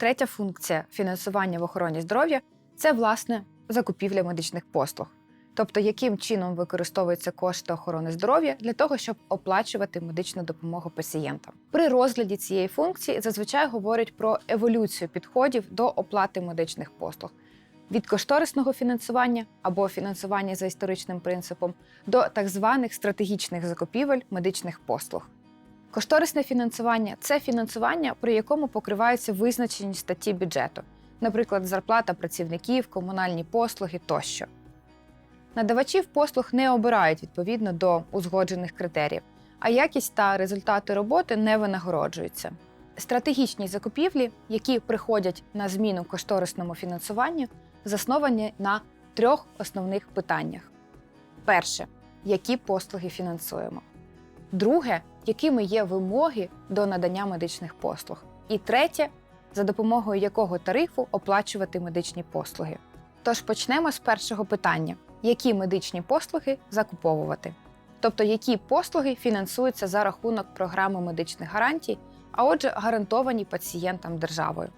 Третя функція фінансування в охороні здоров'я це власне закупівля медичних послуг. Тобто, яким чином використовуються кошти охорони здоров'я для того, щоб оплачувати медичну допомогу пацієнтам. При розгляді цієї функції зазвичай говорять про еволюцію підходів до оплати медичних послуг від кошторисного фінансування або фінансування за історичним принципом до так званих стратегічних закупівель медичних послуг. Кошторисне фінансування це фінансування, при якому покриваються визначені статті бюджету, наприклад, зарплата працівників, комунальні послуги тощо. Надавачів послуг не обирають відповідно до узгоджених критеріїв, а якість та результати роботи не винагороджуються. Стратегічні закупівлі, які приходять на зміну кошторисному фінансуванню, засновані на трьох основних питаннях: перше, які послуги фінансуємо. Друге, якими є вимоги до надання медичних послуг. І третє, за допомогою якого тарифу оплачувати медичні послуги. Тож почнемо з першого питання: які медичні послуги закуповувати? Тобто, які послуги фінансуються за рахунок програми медичних гарантій, а отже, гарантовані пацієнтам державою.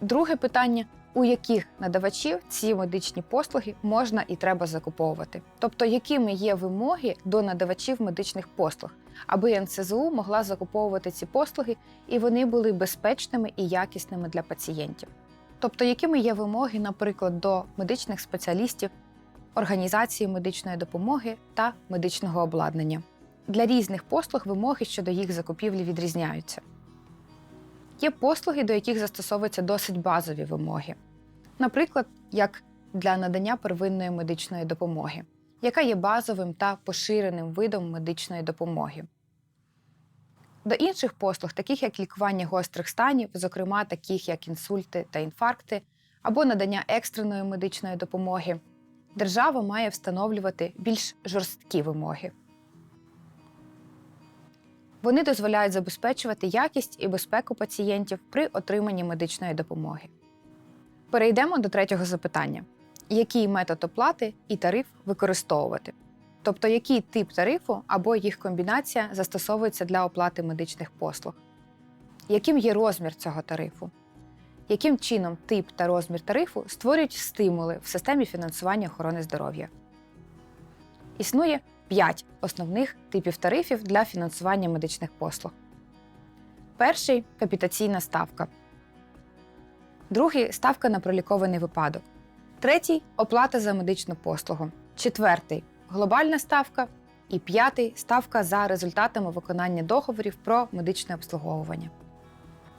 Друге питання: у яких надавачів ці медичні послуги можна і треба закуповувати? Тобто, якими є вимоги до надавачів медичних послуг, аби НСЗУ могла закуповувати ці послуги і вони були безпечними і якісними для пацієнтів. Тобто, якими є вимоги, наприклад, до медичних спеціалістів, організації медичної допомоги та медичного обладнання. Для різних послуг вимоги щодо їх закупівлі відрізняються. Є послуги, до яких застосовуються досить базові вимоги, наприклад, як для надання первинної медичної допомоги, яка є базовим та поширеним видом медичної допомоги. До інших послуг, таких як лікування гострих станів, зокрема таких як інсульти та інфаркти, або надання екстреної медичної допомоги, держава має встановлювати більш жорсткі вимоги. Вони дозволяють забезпечувати якість і безпеку пацієнтів при отриманні медичної допомоги. Перейдемо до третього запитання: який метод оплати і тариф використовувати? Тобто, який тип тарифу або їх комбінація застосовується для оплати медичних послуг? Яким є розмір цього тарифу? Яким чином тип та розмір тарифу створюють стимули в системі фінансування охорони здоров'я? Існує 5 основних типів тарифів для фінансування медичних послуг. Перший капітаційна ставка. Другий ставка на пролікований випадок. Третій оплата за медичну послугу. Четвертий глобальна ставка. І п'ятий ставка за результатами виконання договорів про медичне обслуговування.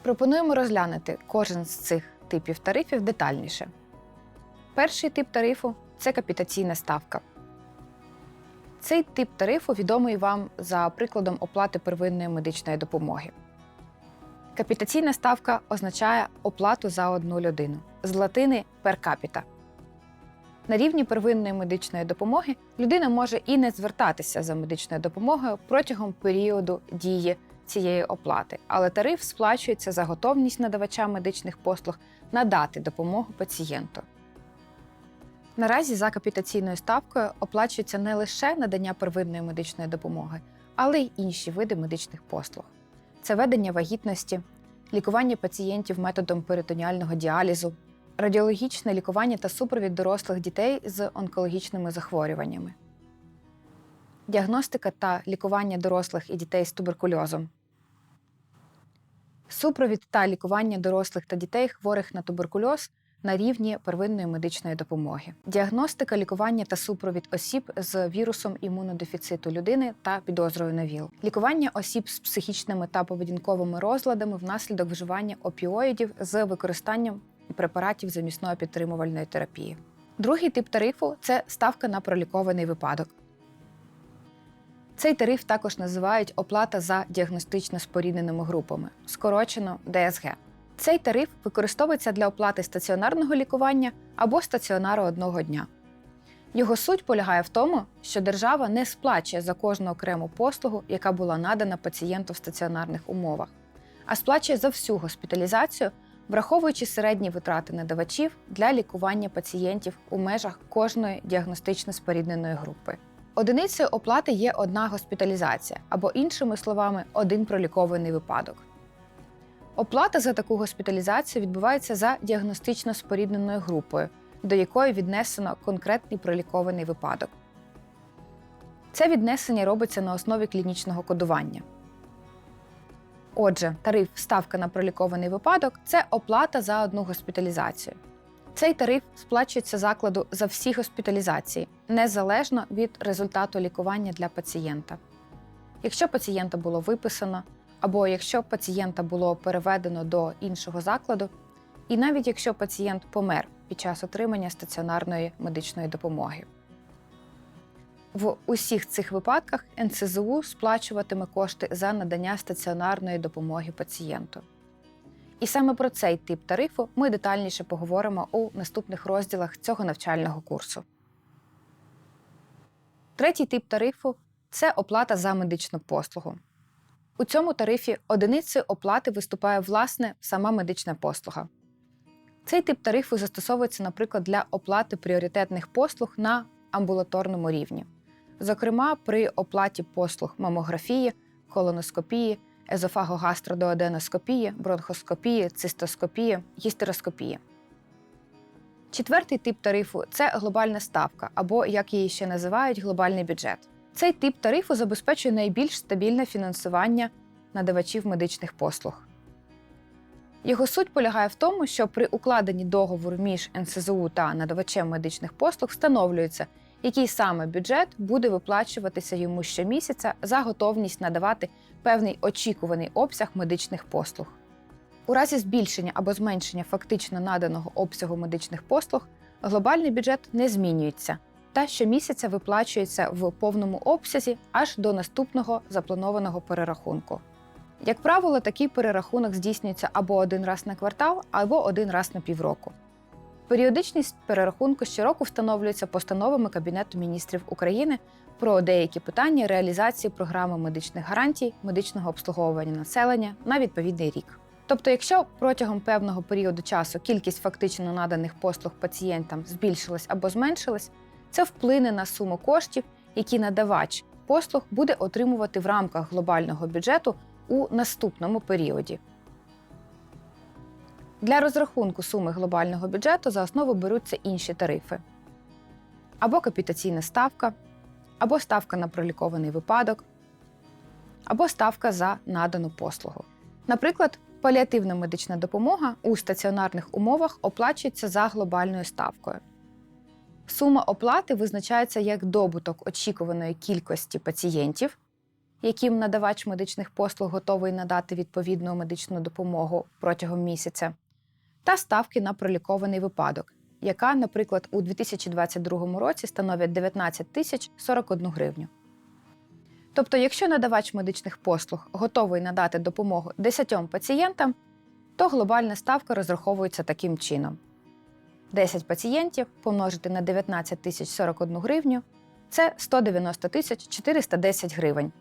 Пропонуємо розглянути кожен з цих типів тарифів детальніше. Перший тип тарифу це капітаційна ставка. Цей тип тарифу відомий вам за прикладом оплати первинної медичної допомоги. Капітаційна ставка означає оплату за одну людину з латини per capita. На рівні первинної медичної допомоги людина може і не звертатися за медичною допомогою протягом періоду дії цієї оплати, але тариф сплачується за готовність надавача медичних послуг надати допомогу пацієнту. Наразі за капітаційною ставкою оплачується не лише надання первинної медичної допомоги, але й інші види медичних послуг. Це ведення вагітності, лікування пацієнтів методом перитоніального діалізу, радіологічне лікування та супровід дорослих дітей з онкологічними захворюваннями, діагностика та лікування дорослих і дітей з туберкульозом, супровід та лікування дорослих та дітей хворих на туберкульоз на рівні первинної медичної допомоги, діагностика, лікування та супровід осіб з вірусом імунодефіциту людини та підозрою на ВІЛ, лікування осіб з психічними та поведінковими розладами внаслідок вживання опіоїдів з використанням препаратів замісної підтримувальної терапії. Другий тип тарифу це ставка на пролікований випадок. Цей тариф також називають оплата за діагностично спорідненими групами, скорочено ДСГ. Цей тариф використовується для оплати стаціонарного лікування або стаціонару одного дня. Його суть полягає в тому, що держава не сплачує за кожну окрему послугу, яка була надана пацієнту в стаціонарних умовах, а сплачує за всю госпіталізацію, враховуючи середні витрати надавачів для лікування пацієнтів у межах кожної діагностично спорідненої групи. Одиницею оплати є одна госпіталізація або, іншими словами, один пролікований випадок. Оплата за таку госпіталізацію відбувається за діагностично спорідненою групою, до якої віднесено конкретний пролікований випадок. Це віднесення робиться на основі клінічного кодування. Отже, тариф ставка на пролікований випадок це оплата за одну госпіталізацію. Цей тариф сплачується закладу за всі госпіталізації, незалежно від результату лікування для пацієнта. Якщо пацієнта було виписано, або якщо пацієнта було переведено до іншого закладу, і навіть якщо пацієнт помер під час отримання стаціонарної медичної допомоги. В усіх цих випадках НСЗУ сплачуватиме кошти за надання стаціонарної допомоги пацієнту. І саме про цей тип тарифу ми детальніше поговоримо у наступних розділах цього навчального курсу. Третій тип тарифу це оплата за медичну послугу. У цьому тарифі одиницею оплати виступає власне сама медична послуга. Цей тип тарифу застосовується, наприклад, для оплати пріоритетних послуг на амбулаторному рівні, зокрема при оплаті послуг мамографії, колоноскопії, езофагогастродооденоскопії, бронхоскопії, цистоскопії, гістероскопії. Четвертий тип тарифу це глобальна ставка, або, як її ще називають, глобальний бюджет. Цей тип тарифу забезпечує найбільш стабільне фінансування надавачів медичних послуг. Його суть полягає в тому, що при укладенні договору між НСЗУ та надавачем медичних послуг встановлюється, який саме бюджет буде виплачуватися йому щомісяця за готовність надавати певний очікуваний обсяг медичних послуг. У разі збільшення або зменшення фактично наданого обсягу медичних послуг глобальний бюджет не змінюється та щомісяця виплачується в повному обсязі аж до наступного запланованого перерахунку. Як правило, такий перерахунок здійснюється або один раз на квартал, або один раз на півроку. Періодичність перерахунку щороку встановлюється постановами Кабінету міністрів України про деякі питання реалізації програми медичних гарантій, медичного обслуговування населення на відповідний рік. Тобто, якщо протягом певного періоду часу кількість фактично наданих послуг пацієнтам збільшилась або зменшилась, це вплине на суму коштів, які надавач послуг буде отримувати в рамках глобального бюджету у наступному періоді. Для розрахунку суми глобального бюджету за основу беруться інші тарифи або капітаційна ставка, або ставка на пролікований випадок, або ставка за надану послугу. Наприклад, паліативна медична допомога у стаціонарних умовах оплачується за глобальною ставкою. Сума оплати визначається як добуток очікуваної кількості пацієнтів, яким надавач медичних послуг готовий надати відповідну медичну допомогу протягом місяця, та ставки на пролікований випадок, яка, наприклад, у 2022 році становить 19 тисяч 41 гривню. Тобто, якщо надавач медичних послуг готовий надати допомогу 10 пацієнтам, то глобальна ставка розраховується таким чином: 10 пацієнтів помножити на 19 тисяч 41 гривню це 190 тисяч 410 гривень.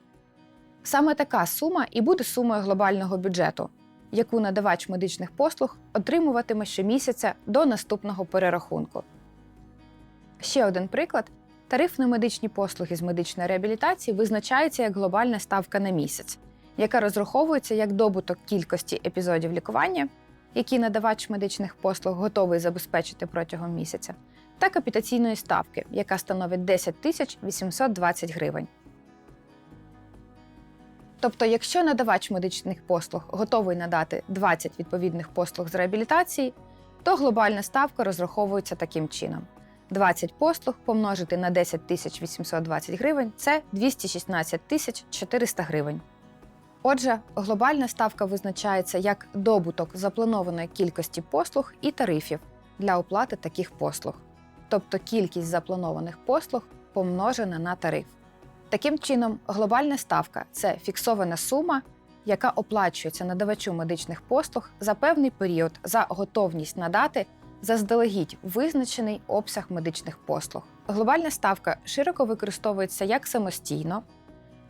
Саме така сума і буде сумою глобального бюджету, яку надавач медичних послуг отримуватиме щомісяця до наступного перерахунку. Ще один приклад: тариф на медичні послуги з медичної реабілітації визначається як глобальна ставка на місяць, яка розраховується як добуток кількості епізодів лікування, які надавач медичних послуг готовий забезпечити протягом місяця, та капітаційної ставки, яка становить 10 тисяч 820 гривень. Тобто, якщо надавач медичних послуг готовий надати 20 відповідних послуг з реабілітації, то глобальна ставка розраховується таким чином: 20 послуг помножити на 10 тисяч 820 гривень це 216 тисяч 400 гривень. Отже, глобальна ставка визначається як добуток запланованої кількості послуг і тарифів для оплати таких послуг, тобто кількість запланованих послуг помножена на тариф. Таким чином, глобальна ставка це фіксована сума, яка оплачується надавачу медичних послуг за певний період за готовність надати заздалегідь визначений обсяг медичних послуг. Глобальна ставка широко використовується як самостійно,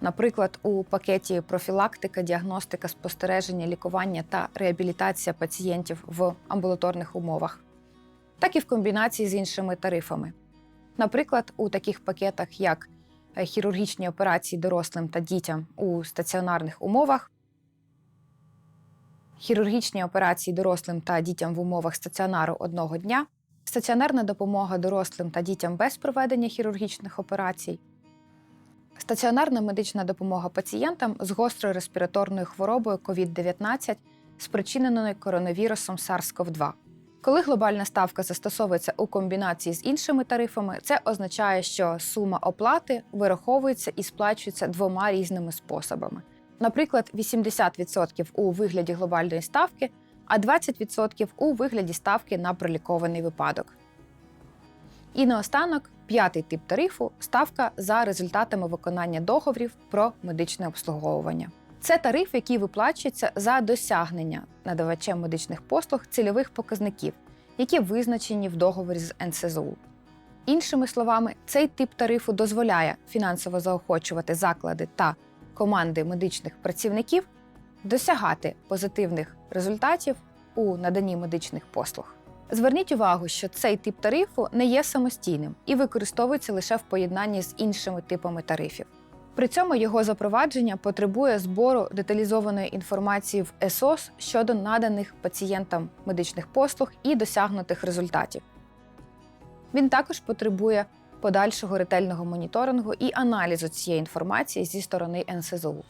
наприклад, у пакеті профілактика, діагностика, спостереження, лікування та реабілітація пацієнтів в амбулаторних умовах, так і в комбінації з іншими тарифами. Наприклад, у таких пакетах, як Е, хірургічні операції дорослим та дітям у стаціонарних умовах, хірургічні операції дорослим та дітям в умовах стаціонару одного дня, стаціонарна допомога дорослим та дітям без проведення хірургічних операцій, стаціонарна медична допомога пацієнтам з гострою респіраторною хворобою COVID-19, спричиненою коронавірусом SARS-CoV-2. Коли глобальна ставка застосовується у комбінації з іншими тарифами, це означає, що сума оплати вираховується і сплачується двома різними способами. Наприклад, 80% у вигляді глобальної ставки, а 20% у вигляді ставки на пролікований випадок. І наостанок, п'ятий тип тарифу ставка за результатами виконання договорів про медичне обслуговування. Це тариф, який виплачується за досягнення надавачем медичних послуг цільових показників, які визначені в договорі з НСЗУ. Іншими словами, цей тип тарифу дозволяє фінансово заохочувати заклади та команди медичних працівників досягати позитивних результатів у наданні медичних послуг. Зверніть увагу, що цей тип тарифу не є самостійним і використовується лише в поєднанні з іншими типами тарифів. При цьому його запровадження потребує збору деталізованої інформації в ЕСОС щодо наданих пацієнтам медичних послуг і досягнутих результатів. Він також потребує подальшого ретельного моніторингу і аналізу цієї інформації зі сторони НСЗУ.